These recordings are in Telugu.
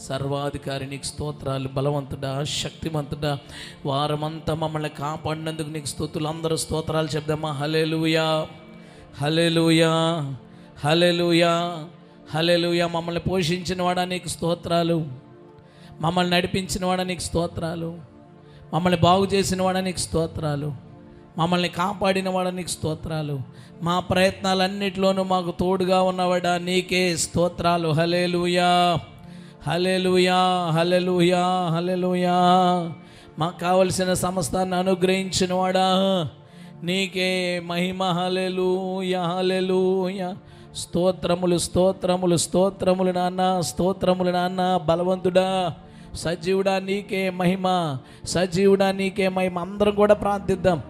సర్వాధికారి నీకు స్తోత్రాలు బలవంతుడా శక్తివంతుడా వారమంతా మమ్మల్ని కాపాడినందుకు నీకు స్తోతులు అందరూ స్తోత్రాలు చెప్దామా? హలేలుయా హలేలుయా హలేలుయా హలేలుయా మమ్మల్ని పోషించిన వాడా నీకు స్తోత్రాలు మమ్మల్ని నడిపించిన వాడా నీకు స్తోత్రాలు మమ్మల్ని బాగు చేసిన వాడా నీకు స్తోత్రాలు మమ్మల్ని కాపాడిన వాడా నీకు స్తోత్రాలు. మా ప్రయత్నాలన్నిటిలోనూ మాకు తోడుగా ఉన్నవాడా నీకే స్తోత్రాలు. హలేలుయా హలెలుయా హలెలుయా హలెలుయా మాకు కావలసిన సమస్తాన్ని అనుగ్రహించిన వాడా నీకే మహిమ హలెలుయా హలెలుయా స్తోత్రములు స్తోత్రములు స్తోత్రములు నాన్న స్తోత్రములు నాన్న బలవంతుడా. సజీవుడా నీకే మహిమ సజీవుడా నీకే మహిమ. అందరం కూడా ప్రార్థిద్దాం.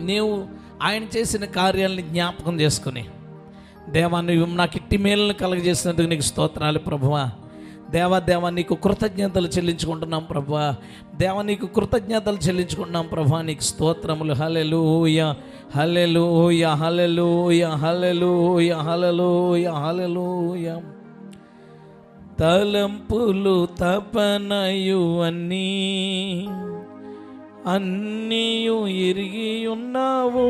నీవు ఆయన చేసిన కార్యాలని జ్ఞాపకం చేసుకుని దేవా నువ్వు నాకు ఇట్టి మేలను కలగజేసినందుకు నీకు స్తోత్రాలు ప్రభువా. దేవా దేవా నీకు కృతజ్ఞతలు చెల్లించుకుంటున్నాం ప్రభా. దేవ నీకు కృతజ్ఞతలు చెల్లించుకుంటున్నాం ప్రభా. నీకు స్తోత్రములు. Hallelujah hallelujah hallelujah hallelujah hallelujah hallelujah తలంపులు తపనయు అన్నీ అన్నీయు ఇరిగి ఉన్నావు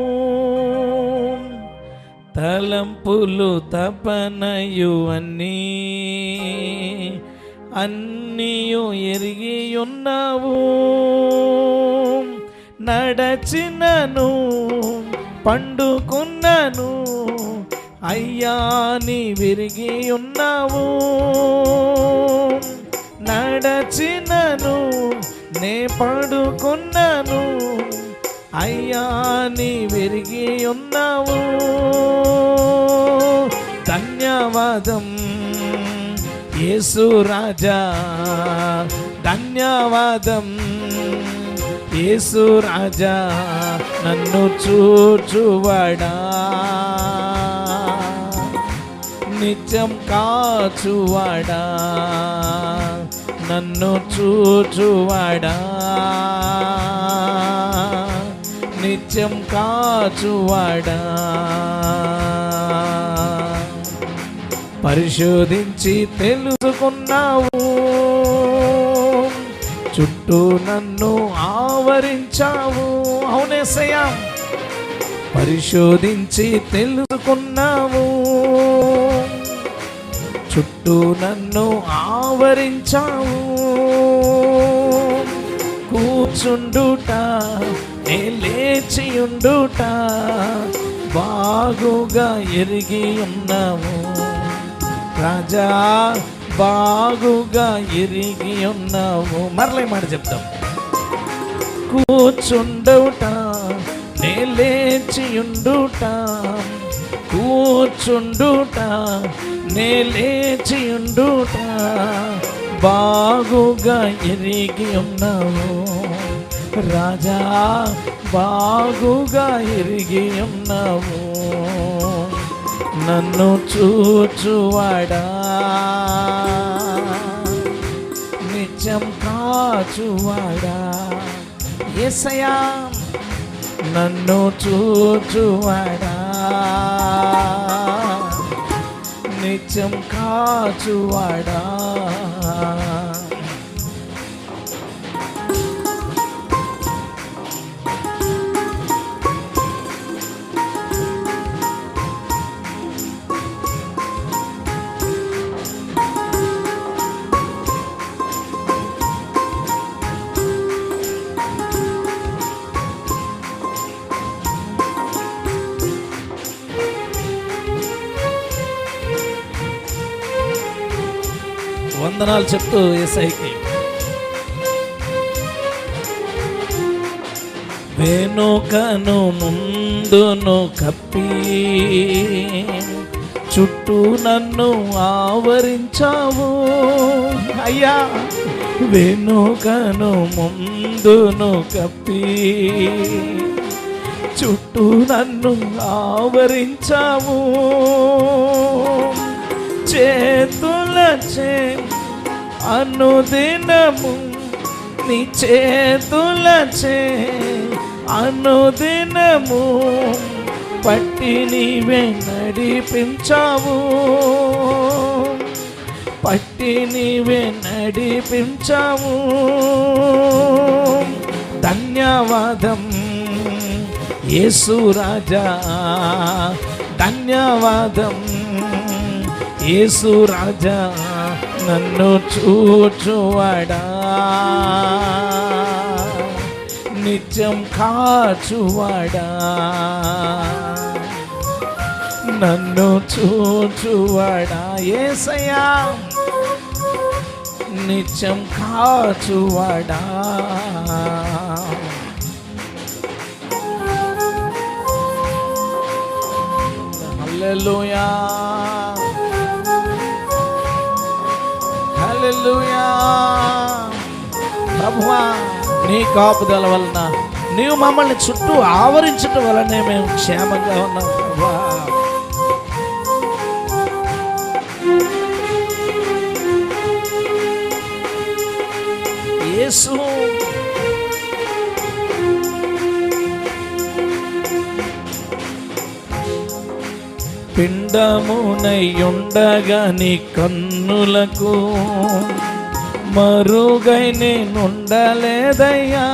తలంపులు తపనయు అన్నీ అన్నీయు ఎరిగి ఉన్నావు నడచినను పండుకున్నను అయ్యా నీ విరిగి ఉన్నావు నడచినను నే పడుకున్నాను అయ్యా నీ విరిగి ఉన్నావు ధన్యవాదం. యేసు రాజా ధన్యవాదం. యేసు రాజా నన్ను చూచువాడా నిత్యం కాచువాడా. నన్ను చూచువాడా నిత్యం కాచువాడా. పరిశోధించి తెలుసుకున్నావు. చుట్టూ నన్ను ఆవరించావు. అవునేసయ్యా పరిశోధించి తెలుసుకున్నావు. చుట్టూ నన్ను ఆవరించావు. కూర్చుండుట నే లేచియుండుట బాగుగా ఎరిగి ఉన్నావు. రాజా బాగుగా ఎరిగి ఉన్నావు. మరలే మాట చెప్తాం కూర్చుండుట నే లేచి ఉండుట కూర్చుండుట నే లేచి ఉండుట బాగుగా ఎరిగి ఉన్నావు. రాజా బాగుగా ఎరిగి ఉన్నావు. నన్ను చూచువాడా? నిత్యం కాచువాడా? ఎసయా నన్ను చూచువాడా? నిత్యం కాచువాడా? వందనాలు చెప్తూ ఎస్ఐకి వెనుకను ముందును కప్పి చుట్టూ నన్ను ఆవరించావు. అయ్యా వెనుకను ముందును కప్పి చుట్టూ నన్ను ఆవరించావు. చేతుల చే అనుదినము నీ చేతులచే అనుదినము పట్టి నీవే నడిపించావు పట్టి నీవే నడిపించావు ధన్యవాదం యేసు రాజా. ధన్యవాదం యేసు రాజా. నన్ను చూచువాడా? నిత్యం కాచువాడా? నన్ను చూచువాడా? ఏసయ్యా నిత్యం కాచువాడా? హల్లెలూయా. ప్రభువా నీ కాపుదల వలన నీవు మమ్మల్ని చుట్టూ ఆవరించటం వలనే మేము క్షేమంగా ఉన్నాం ప్రభువా. యేసు పిండమునయుండగా నీ కన్నులకు మరుగై నేనుండలేదయ్యా.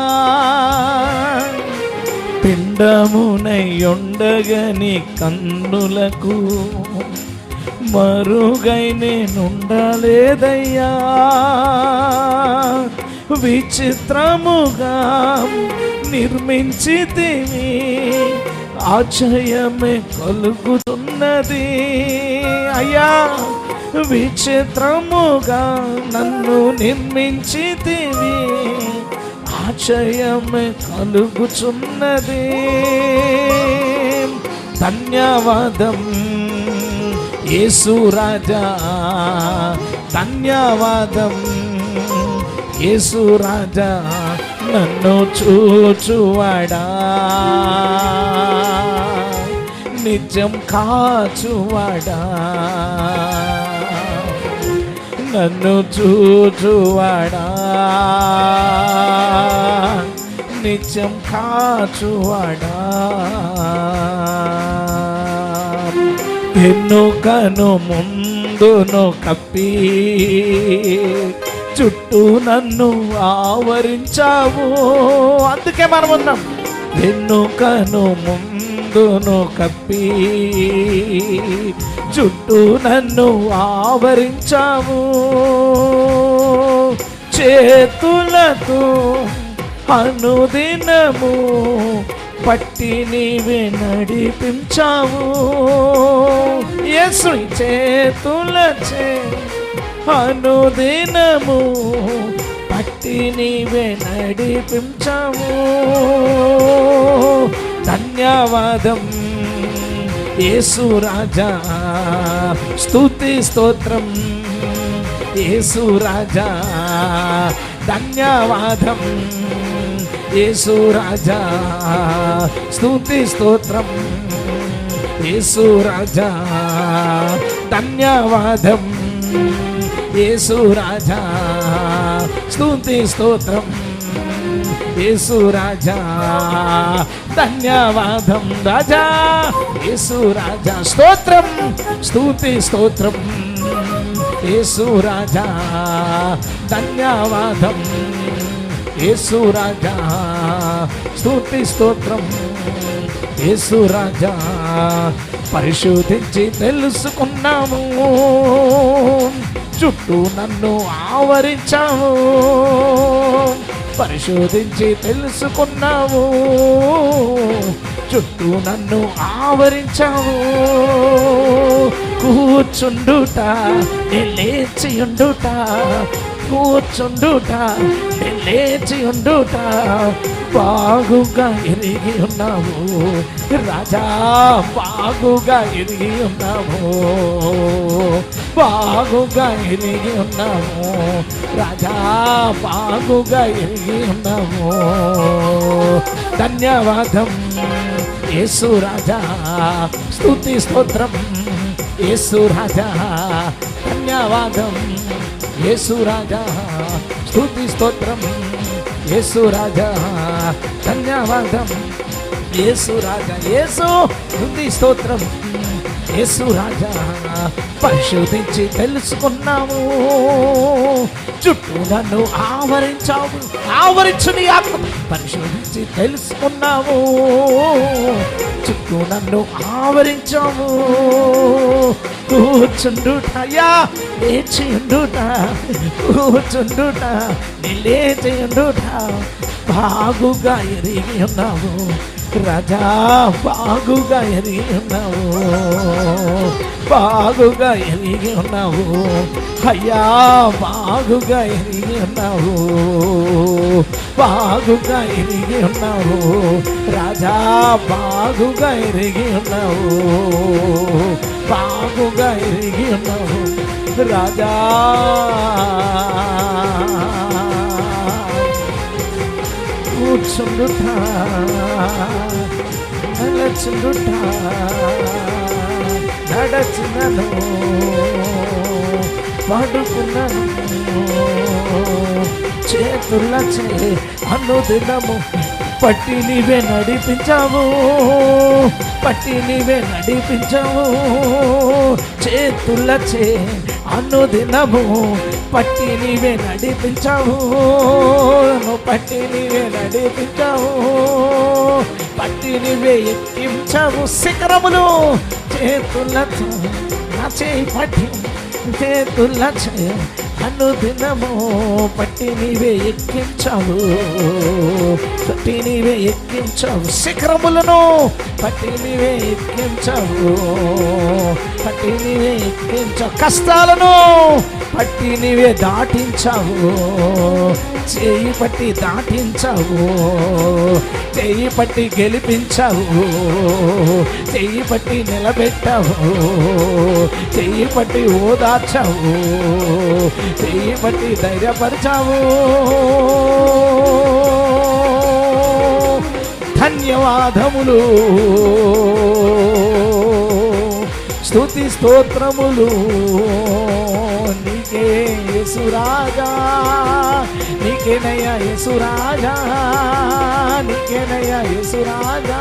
పిండమునయుండగా నీ కన్నులకు మరుగై నేనుండలేదయ్యా. విచిత్రముగా నిర్మించితివి ఆశ్చర్యమే కలుగుతున్నది. అయ్యా విచిత్రముగా నన్ను నిర్మించితివి. ఆశ్చర్యమే కలుగుచున్నది. ధన్యవాదం యేసు రాజా. ధన్యవాదం యేసు రాజా. నన్ను చూచువాడా. నిత్యం కాచువాడా? నన్ను చూచువాడా? నిత్యం కాచువాడా? ఎన్నుకను ముందును కప్పి చుట్టూ నన్ను ఆవరించావు. అందుకే మనం ఉన్నాం. ఎన్నుకను నందును కప్పి చుట్టూ నన్ను ఆవరించావు. చేతులతో అనుదినము పట్టి నీవే నడిపించావు. ఎసు చేతులచే అనుదినము పట్టి నీవే నడిపించావు. ధన్యవాదం. యేసు రాజా స్తుతి స్తోత్రం. యేసు రాజా ధన్యవాదం. యేసు రాజా స్తుతి స్తోత్రం. యేసు రాజా ధన్యవాదం. యేసు రాజా స్తుతి స్తోత్రం. యేసు రాజా ధన్యవాదం రాజా. యేసు రాజా స్తోత్రం స్తుతి స్తోత్రం. యేసు రాజా ధన్యవాదం. యేసు రాజా స్తుతి స్తోత్రం. యేసు రాజా పరిశోధించి తెలుసుకున్నాము. చుట్టూ నన్ను ఆవరించాము పరిశోధించి తెలుసుకున్నావు. చుట్టూ నన్ను ఆవరించావు. కూర్చుండుట లేచియుండుట కూర్చుండుట లేచి ఉండుట బాగుగా ఎరిగి ఉన్నావు. రాజా బాగుగా ఎరిగి ఉన్నాము బాగుగా ఎరిగి ఉన్నాము రాజా బాగుగా ఎరిగి ఉన్నాము ధన్యవాదం యేసు రాజా. స్తుతి స్తోత్రం యేసు రాజా. ధన్యవాదం. యేసు రాజా స్తుతి స్తోత్రం. యేసు రాజా ధన్యవాదం. యేసు రాజా యేసు స్తుతి స్తోత్రం. యేసు రాజా పరిశోధించి తెలుసుకున్నాము చుట్టూ నన్ను ఆవరించావు. ఆవరించు నీ ఆత్మ పరిశోధించి తెలుసుకున్నాము చుట్టూ నన్ను ఆవరించాము కూర్చుండుటయా లేచిండుట కూర్చుండుట లేచిండుట బాగుగా ఎరిగి ఉన్నావు. రాజా బాగుగా ఎరిగి ఉన్నావు బాగుగా ఎరిగి ఉన్నావు అయ్యా బాగుగా ఎరిగి ఉన్నావు బాగుగా ఎరిగి ఉన్నావు రాజా బాగుగా ఎరిగి ఉన్నావు బాగుగా ఎరిగి ఉన్నావు రాజా. కూర్చుండుట నడచుండుట నడచినను పడుకున్నాను చేతుల చే అనుదినము పట్టి నీవే నడిపించావు పట్టి నీవే నడిపించావు చేతుల చే అనుదినము పట్టి నీవే నడిపించావు. నువ్వు పట్టి నీవే నడిపించావు. పట్టి నీవే ఎక్కించావు శిఖరములు. చేతులతో నా చేయి పట్టి చేతుల చే అనుదినము పట్టి నీవే ఎక్కించావు. పట్టి నీవే ఎక్కించావు శిఖరములను. పట్టి నీవే ఎక్కించావు. పట్టి నీవే ఎక్కించావు కష్టాలను పట్టి నీవే దాటించావు. చేయి పట్టి దాటించావు. చేయి పట్టి గెలిపించావు. చేయి పట్టి నిలబెట్టావు. చేయి పట్టి ఓదార్చావు. చేయి పట్టి ధైర్యపరిచావు. ధన్యవాదములు. స్థుతి స్తోత్రములు. నీకే యేసురాజా నీకేనయ్యా యేసురాజా నీకేనయ్యా యేసురాజా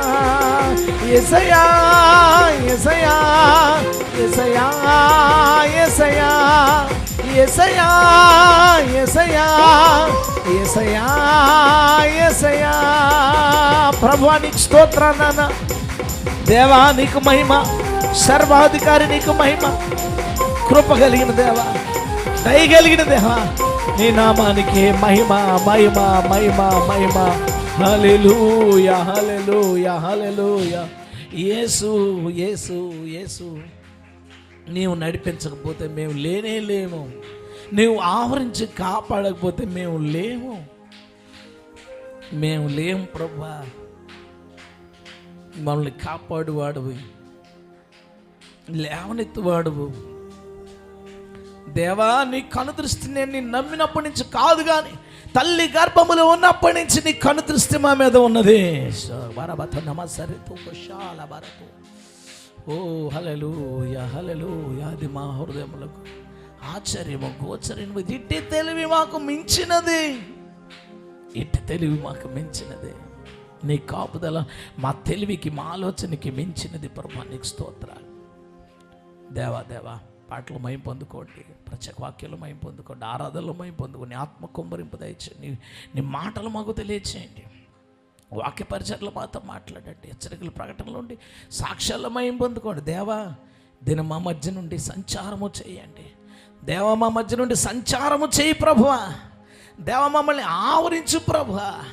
ఎసయా ఎసయా ఎసయా ఎసయా ఎసయా ఎసయా ఎసయా ఎసయా ప్రభా నీకు స్తోత్ర నాన్న. దేవా నీకు మహిమ. సర్వాధికారి నీకు మహిమ కృప కలిగిన దేవా దయ కలిగిన దేవా నీ నామానికి మహిమ మహిమ మహిమ మహిమ. హల్లెలూయ హల్లెలూయ హల్లెలూయ. యేసు యేసు యేసు. నీవు నడిపించకపోతే మేము లేనే లేము. నీవు ఆవరించి కాపాడకపోతే మేము లేము. మేము లేము ప్రభా. మమ్మల్ని కాపాడువాడువి. లేవనెత్తువాడువు దేవా నీ కనుదృష్టి నేను నీ నమ్మినప్పటి నుంచి కాదు కానీ తల్లి గర్భములో ఉన్నప్పటి నుంచి నీ కనుదృష్టి మా మీద ఉన్నది. వరబత నమసరి తుషాల వరకు ఓ హలలు హలలు అది మా హృదయములకు ఆశ్చర్యము గోచర్యము ఇట్టి తెలివి మాకు మించినది. ఇట్టి తెలివి మాకు మించినది. నీ కాపుదల మా తెలివికి మా ఆలోచనకి మించినది ప్రభా నీకు స్తోత్రాలు. దేవా దేవా పాటలు మయం పొందుకోండి. ప్రత్యేక వాక్యాలు మయం పొందుకోండి. ఆరాధనలు మయం పొందుకోండి. ఆత్మ కుమ్మరింపు దయచేయండి. నీ నీ మాటలు మాకు తెలియచేయండి. వాక్య పరిచయలు మాతో మాట్లాడండి. హెచ్చరికలు ప్రకటనలు ఉండి సాక్ష్యాల మయం పొందుకోండి. దేవా దీని మా మధ్య నుండి సంచారము చేయండి. దేవ మా మధ్య నుండి సంచారము చేయి ప్రభువ. దేవ మమ్మల్ని ఆవరించు ప్రభువ.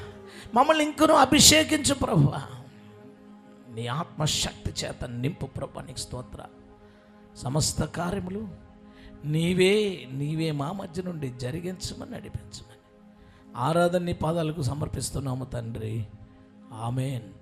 మమ్మల్ని ఇంకనూ అభిషేకించు ప్రభువ. నీ ఆత్మశక్తి చేత నింపు ప్రభు నీకు స్తోత్రాలు. సమస్త కార్యములు నీవే నీవే మా మధ్య నుండి జరిగించమని నడిపించమని. ఆరాధన నీ పాదాలకు సమర్పిస్తున్నాము తండ్రి. ఆమెన్.